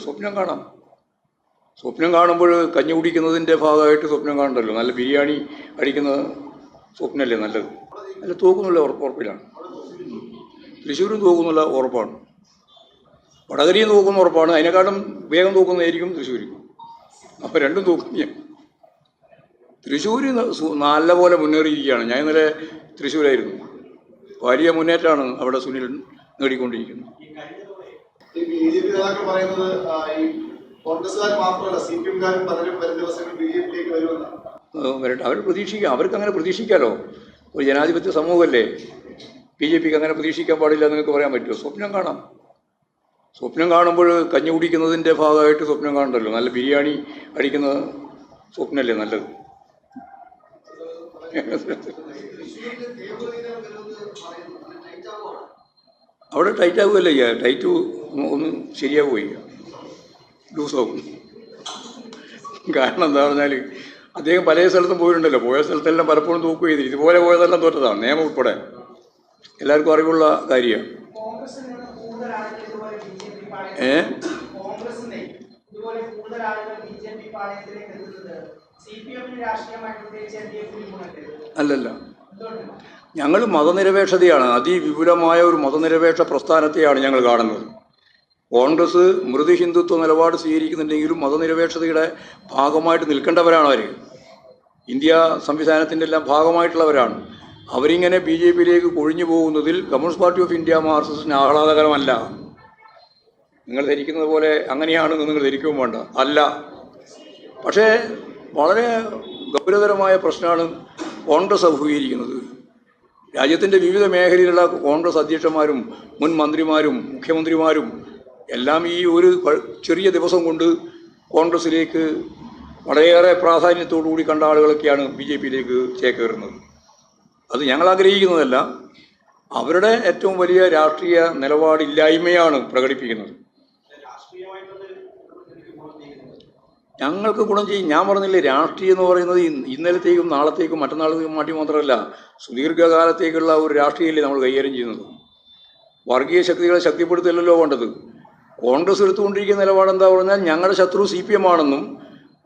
സ്വപ്നം കാണാം. സ്വപ്നം കാണുമ്പോൾ കഞ്ഞി കുടിക്കുന്നതിന്റെ ഭാഗമായിട്ട് സ്വപ്നം കാണണ്ടല്ലോ. നല്ല ബിരിയാണി അടിക്കുന്ന സ്വപ്നമല്ലേ നല്ലത്? അല്ല ഉറപ്പ് ഉറപ്പിലാണ്. തൃശ്ശൂരും തൂക്കുന്നുള്ള ഉറപ്പാണ്. വടകരയും തൂക്കുന്ന ഉറപ്പാണ്. അതിനെക്കാളും വേഗം തൂക്കുന്നതായിരിക്കും തൃശ്ശൂർ അപ്പോൾ രണ്ടും തൂക്കും ഞാൻ തൃശ്ശൂർ നല്ല പോലെ മുന്നേറിയിരിക്കുകയാണ്. ഞാൻ ഇന്നലെ തൃശ്ശൂരായിരുന്നു. വലിയ മുന്നേറ്റമാണ് അവിടെ സുനിൽ നേടിക്കൊണ്ടിരിക്കുന്നത്. ഈ ബി ജെ പി നേതാക്കൾ പറയുന്നത് ഈ കോൺഗ്രസ്സുകാർ മാത്രമല്ല സി പി എംകാരും പലരും വരും ദിവസങ്ങളിൽ ബി ജെ പിയിലേക്ക് വരുമെന്നാണ്. വരട്ടെ. അവർ പ്രതീക്ഷിക്കാം. അവർക്ക് അങ്ങനെ പ്രതീക്ഷിക്കാലോ? ഒരു ജനാധിപത്യ സമൂഹമല്ലേ? ബി ജെ പിക്ക് അങ്ങനെ പ്രതീക്ഷിക്കാൻ പാടില്ല നിങ്ങൾക്ക് പറയാൻ പറ്റുമോ? സ്വപ്നം കാണാം. സ്വപ്നം കാണുമ്പോൾ കഞ്ഞി കുടിക്കുന്നതിന്റെ ഭാഗമായിട്ട് സ്വപ്നം കാണണ്ടല്ലോ. നല്ല ബിരിയാണി അടിക്കുന്ന സ്വപ്നമല്ലേ നല്ലത്? അവിടെ ടൈറ്റ് ആകുമല്ലേ ടൈറ്റ് ഒന്ന് ശരിയാവുകയില്ല. ലൂസാവും. കാരണം എന്താ പറഞ്ഞാൽ അദ്ദേഹം പല സ്ഥലത്തും പോയിട്ടുണ്ടല്ലോ. പോയ സ്ഥലത്തെല്ലാം പലപ്പോഴും തൂക്കു ചെയ്തിരി ഇതുപോലെ പോയതെല്ലാം തോറ്റതാണ്. നിയമം ഉൾപ്പെടെ. എല്ലാവർക്കും അറിവുള്ള കാര്യമാണ്. ഏ? അല്ലല്ല. ഞങ്ങൾ മതനിരപേക്ഷതയാണ്. അതിവിപുലമായ ഒരു മതനിരപേക്ഷ പ്രസ്ഥാനത്തെയാണ് ഞങ്ങൾ കാണുന്നത്. കോൺഗ്രസ് മൃദു ഹിന്ദുത്വ നിലപാട് സ്വീകരിക്കുന്നുണ്ടെങ്കിലും മതനിരപേക്ഷതയുടെ ഭാഗമായിട്ട് നിൽക്കേണ്ടവരാണ് അവർ ഇന്ത്യ സംവിധാനത്തിന്റെ എല്ലാം ഭാഗമായിട്ടുള്ളവരാണ്. അവരിങ്ങനെ ബി ജെ പിയിലേക്ക് കൊഴിഞ്ഞു പോകുന്നതിൽ കമ്മ്യൂണിസ്റ്റ് പാർട്ടി ഓഫ് ഇന്ത്യ മാർക്സിസ്റ്റിന് ആഹ്ലാദകരമല്ല. നിങ്ങൾ ധരിക്കുന്നത് പോലെ അങ്ങനെയാണെന്ന് നിങ്ങൾ ധരിക്കുകയും വേണ്ട. അല്ല. പക്ഷേ വളരെ ഗൗരവതരമായ പ്രശ്നമാണ് കോൺഗ്രസ് അഭിമുഖീകരിക്കുന്നത്. രാജ്യത്തിന്റെ വിവിധ മേഖലയിലുള്ള കോൺഗ്രസ് അധ്യക്ഷന്മാരും മുൻ മന്ത്രിമാരും മുഖ്യമന്ത്രിമാരും എല്ലാം ഈ ഒരു ചെറിയ ദിവസം കൊണ്ട് കോൺഗ്രസിലേക്ക് വളരെയേറെ പ്രാധാന്യത്തോടു കൂടി കണ്ട ആളുകളൊക്കെയാണ് ബി ജെ പിയിലേക്ക് ചേക്കേറുന്നത്. അത് ഞങ്ങൾ ആഗ്രഹിക്കുന്നതല്ല. അവരുടെ ഏറ്റവും വലിയ രാഷ്ട്രീയ നിലപാടില്ലായ്മയാണ് പ്രകടിപ്പിക്കുന്നത്. ഞങ്ങൾക്ക് ഗുണം ചെയ്യും. ഞാൻ പറഞ്ഞില്ലേ രാഷ്ട്രീയം എന്ന് പറയുന്നത് ഇന്ന് ഇന്നലത്തേക്കും നാളത്തേക്കും മറ്റന്നാളത്തേക്കും മാറ്റി മാത്രമല്ല സുദീർഘകാലത്തേക്കുള്ള ഒരു രാഷ്ട്രീയമല്ലേ നമ്മൾ കൈകാര്യം ചെയ്യുന്നത്. വർഗീയ ശക്തികളെ ശക്തിപ്പെടുത്തലല്ലോ വേണ്ടത്. കോൺഗ്രസ് എടുത്തുകൊണ്ടിരിക്കുന്ന നിലപാട് എന്താ പറഞ്ഞാൽ ഞങ്ങളുടെ ശത്രു സി പി എം ആണെന്നും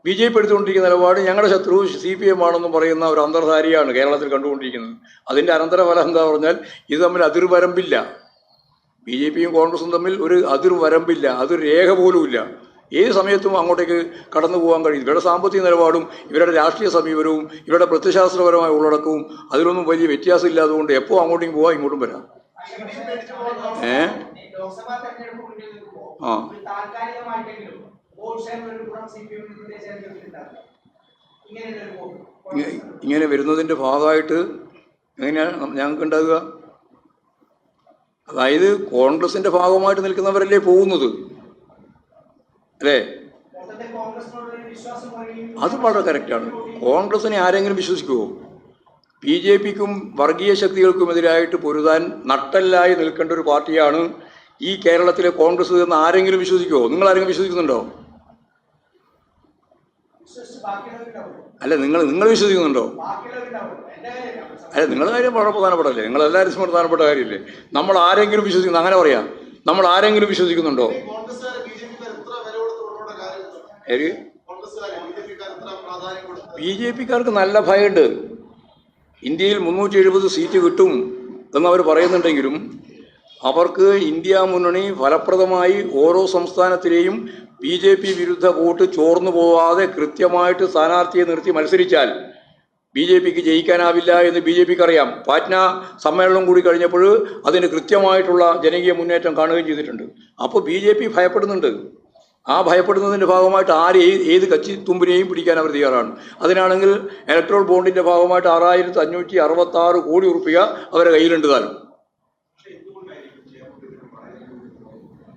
ബി ജെ പി എടുത്തുകൊണ്ടിരിക്കുന്ന നിലപാട് ഞങ്ങളുടെ ശത്രു സി പി എം ആണെന്നും പറയുന്ന ഒരു അന്തർധാരിയാണ് കേരളത്തിൽ കണ്ടുകൊണ്ടിരിക്കുന്നത്. അതിന്റെ അനന്തരഫലം എന്താ പറഞ്ഞാൽ ഇത് തമ്മിൽ അതിർവരമ്പില്ല. ബി ജെ പിയും കോൺഗ്രസും തമ്മിൽ ഒരു അതിർവരമ്പില്ല. അതൊരു രേഖ പോലുമില്ല. ഏത് സമയത്തും അങ്ങോട്ടേക്ക് കടന്നു പോകാൻ കഴിയും. ഇവരുടെ സാമ്പത്തിക നിലപാടും ഇവരുടെ രാഷ്ട്രീയ സമീപനവും ഇവരുടെ പ്രത്യശാസ്ത്രപരമായ ഉള്ളടക്കവും അതിലൊന്നും വലിയ വ്യത്യാസം ഇല്ലാതുകൊണ്ട് എപ്പോൾ അങ്ങോട്ടേക്കും പോകാം ഇങ്ങോട്ടും വരാം. ഏ? ഒരു താൽക്കാലികമായിട്ടെങ്കിലും വോട്ട് ഷെയർ ഗുണം സി പി ഇങ്ങനെ വരുന്നതിന്റെ ഭാഗമായിട്ട് എങ്ങനെയാണ് ഞങ്ങൾക്ക് ഉണ്ടാകുക അതായത് കോൺഗ്രസിന്റെ ഭാഗമായിട്ട് നിൽക്കുന്നവരല്ലേ പോകുന്നത്? അല്ലേ? അത് വളരെ കറക്റ്റാണ് കോൺഗ്രസിനെ ആരെങ്കിലും വിശ്വസിക്കുമോ ബി ജെ പിക്കും വർഗീയ ശക്തികൾക്കുമെതിരായിട്ട് പൊരുതാൻ നട്ടല്ലായി നിൽക്കേണ്ട ഒരു പാർട്ടിയാണ് ഈ കേരളത്തിലെ കോൺഗ്രസ് എന്ന് ആരെങ്കിലും വിശ്വസിക്കുമോ നിങ്ങൾ ആരെങ്കിലും വിശ്വസിക്കുന്നുണ്ടോ? അല്ല നിങ്ങൾ നിങ്ങൾ വിശ്വസിക്കുന്നുണ്ടോ? അല്ല നിങ്ങളുടെ കാര്യം വളരെ പ്രധാനപ്പെട്ടല്ലേ നിങ്ങൾ എല്ലാവരും പ്രധാനപ്പെട്ട കാര്യമില്ലേ? നമ്മൾ ആരെങ്കിലും വിശ്വസിക്കുന്നു അങ്ങനെ പറയാം. നമ്മൾ ആരെങ്കിലും വിശ്വസിക്കുന്നുണ്ടോ? ബി ജെ പിക്കാർക്ക് നല്ല ഭയമുണ്ട്. ഇന്ത്യയിൽ മുന്നൂറ്റി എഴുപത് സീറ്റ് കിട്ടും എന്നവർ പറയുന്നുണ്ടെങ്കിലും അവർക്ക് ഇന്ത്യ മുന്നണി ഫലപ്രദമായി ഓരോ സംസ്ഥാനത്തിലെയും ബി ജെ പി വിരുദ്ധ വോട്ട് ചോർന്നു പോവാതെ കൃത്യമായിട്ട് സ്ഥാനാർത്ഥിയെ നിർത്തി മത്സരിച്ചാൽ ബി ജെ പിക്ക് ജയിക്കാനാവില്ല എന്ന് ബി ജെ പിക്ക് അറിയാം. പാറ്റ്ന സമ്മേളനം കൂടി കഴിഞ്ഞപ്പോൾ അതിന് കൃത്യമായിട്ടുള്ള ജനകീയ മുന്നേറ്റം കാണുകയും ചെയ്തിട്ടുണ്ട്. അപ്പോൾ ബി ജെ പി ഭയപ്പെടുന്നുണ്ട്. ആ ഭയപ്പെടുന്നതിന്റെ ഭാഗമായിട്ട് ആര് ഏത് കച്ചി തുമ്പിനെയും പിടിക്കാൻ അവർ തയ്യാറാണ്. അതിനാണെങ്കിൽ ഇലക്ട്രോൾ ബോണ്ടിന്റെ ഭാഗമായിട്ട് ആറായിരത്തി അഞ്ഞൂറ്റി അറുപത്തി ആറ് കോടി ഉറുപ്പിക അവരുടെ കയ്യിലുണ്ട് താനും.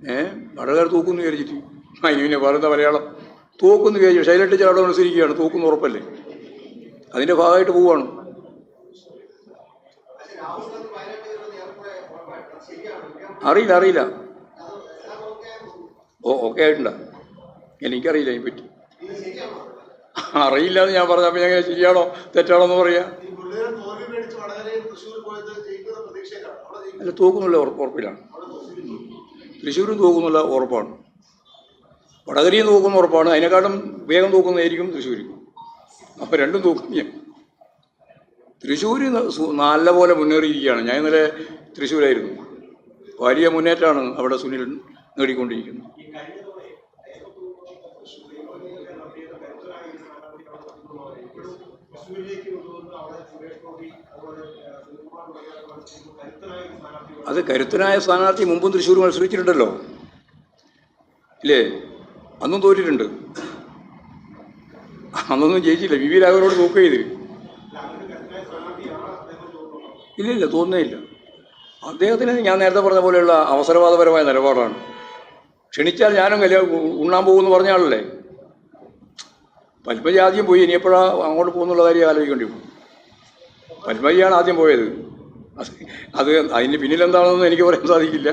ഏ? വടകാർ തൂക്കുന്നു വിചാരിച്ചിട്ട്. പിന്നെ പറയുന്ന മലയാളം? തൂക്കുന്നു വിചാരിച്ചു. ശൈലട്ട് ചില അവിടെ മത്സരിക്കുകയാണ് തൂക്കുന്നു ഉറപ്പല്ലേ? അതിന്റെ ഭാഗമായിട്ട് പോവുകയാണ് അറിയില്ല അറിയില്ല. ഓ ഓക്കെ ആയിട്ടുണ്ടോ എനിക്കറിയില്ല അതിനെപ്പറ്റി അറിയില്ല എന്ന് ഞാൻ പറഞ്ഞപ്പോൾ ഞാൻ ശരിയാണോ തെറ്റാണോ എന്ന് പറയാ. അല്ല തൂക്കുന്നില്ല ഉറപ്പ് ഉറപ്പിലാണ്. തൃശ്ശൂരും തൂക്കുന്നുള്ള ഉറപ്പാണ്. വടകരയും തൂക്കുന്ന ഉറപ്പാണ്. അതിനെക്കാളും വേഗം തൂക്കുന്നതായിരിക്കും തൃശ്ശൂർ അപ്പോൾ രണ്ടും തൂക്കും തൃശ്ശൂർ നല്ല പോലെ മുന്നേറിയിരിക്കുകയാണ്. ഞാൻ ഇന്നലെ തൃശ്ശൂരായിരുന്നു. വലിയ മുന്നേറ്റമാണ് അവിടെ സുനിൽ നേടിക്കൊണ്ടിരിക്കുന്നത്. അത് കരുത്തനായ സ്ഥാനാർത്ഥി മുമ്പും തൃശ്ശൂർ മത്സരിച്ചിട്ടുണ്ടല്ലോ. ഇല്ലേ? അന്നും തോറ്റിട്ടുണ്ട്. അന്നൊന്നും ജയിച്ചില്ല. വി വി രാഘവനോട് നോക്കുക ചെയ്ത്. ഇല്ലില്ല തോന്നുന്നേയില്ല. അദ്ദേഹത്തിന് ഞാൻ നേരത്തെ പറഞ്ഞ പോലെയുള്ള അവസരവാദപരമായ നിലപാടാണ്. ക്ഷണിച്ചാൽ ഞാനും കല്യാണം ഉണ്ണാൻ പോകുമെന്ന് പറഞ്ഞ ആളല്ലേ? പത്മജി ആദ്യം പോയി ഇനി എപ്പോഴാ അങ്ങോട്ട് പോകുന്നുള്ള കാര്യം ആലോചിക്കേണ്ടി വരും പത്മജിയാണ് ആദ്യം പോയത്. അത് അത് അതിന് പിന്നിലെന്താണെന്നൊന്നും എനിക്ക് പറയാൻ സാധിക്കില്ല.